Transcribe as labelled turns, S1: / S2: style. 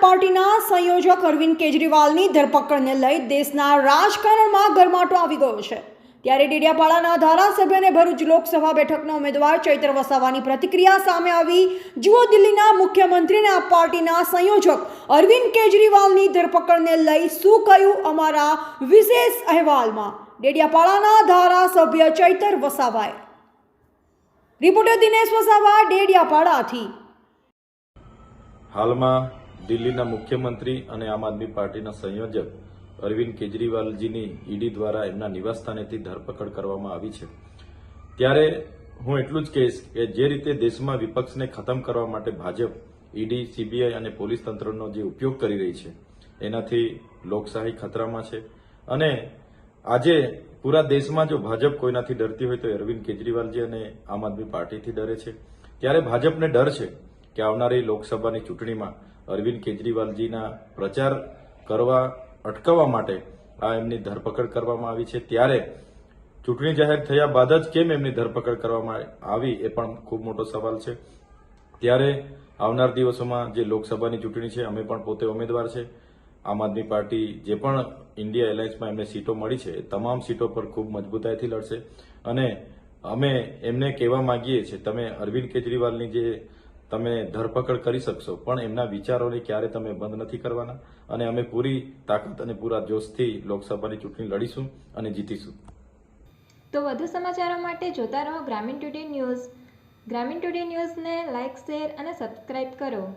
S1: પાર્ટીના સંયોજક અરવિંદ કેજરીવાલની ધરપકડને લઈ દેશના રાજકારણમાં ગરમાટો આવી ગયો છે. ત્યારે ડેડિયાપાડાના ધારાસભ્ય અને ભરૂચ લોકસભા બેઠકના ઉમેદવાર ચૈત્ર વસાવાની પ્રતિક્રિયા સામે આવી. જુઓ દિલ્હીના મુખ્યમંત્રી અને આ પાર્ટીના સંયોજક અરવિંદ કેજરીવાલની ધરપકડને લઈ શું કહ્યું અમારા વિશેષ અહેવાલમાં. ડેડિયાપાડાના ધારાસભ્ય ચૈતર વસાવાએ. રિપોર્ટર દિનેશ વસાવા ડેડિયાપાડાથી.
S2: હાલમાં દિલ્હીના મુખ્યમંત્રી અને આમ આદમી પાર્ટીના સંયોજક અરવિંદ કેજરીવાલજીની ઈડી દ્વારા એમના નિવાસસ્થાનેથી ધરપકડ કરવામાં આવી છે. ત્યારે હું એટલું જ કહીશ કે જે રીતે દેશમાં વિપક્ષને ખતમ કરવા માટે ભાજપ, ઈડી, સીબીઆઈ અને પોલીસ તંત્રનો જે ઉપયોગ કરી રહી છે, એનાથી લોકશાહી ખતરામાં છે. અને આજે પૂરા દેશમાં જો ભાજપ કોઈનાથી ડરતી હોય તો અરવિંદ કેજરીવાલજી અને આમ આદમી પાર્ટીથી ડરે છે. ત્યારે ભાજપને ડર છે કે આવનારી લોકસભાની ચૂંટણીમાં અરવિંદ કેજરીવાલજીના પ્રચાર કરવા અટકાવવા માટે આ એમની ધરપકડ કરવામાં આવી છે. ત્યારે ચૂંટણી જાહેર થયા બાદ જ કેમ એમની ધરપકડ કરવામાં આવી એ પણ ખૂબ મોટો સવાલ છે. ત્યારે આવનાર દિવસોમાં જે લોકસભાની ચૂંટણી છે, અમે પણ પોતે ઉમેદવાર છે. આમ આદમી પાર્ટી જે પણ ઇન્ડિયા એલાયન્સમાં એમને સીટો મળી છે તમામ સીટો પર ખૂબ મજબૂતાઈથી લડશે. અને અમે એમને કહેવા માંગીએ છીએ, તમે અરવિંદ કેજરીવાલની જે તમે ધરપકડ કરી શકશો, પણ એમના વિચારોને ક્યારે તમે બંધ નથી કરવાના? અને અમે પૂરી તાકાત અને પૂરા જોશથી લોકસભાની ચૂંટણી લડીશું અને જીતીશું.
S3: તો વધુ સમાચારો માટે જોતા રહો ગ્રામીણ ટુડે ન્યૂઝ. ગ્રામીણ ટુડે ન્યૂઝને લાઇક શેર અને સબસ્ક્રાઇબ કરો.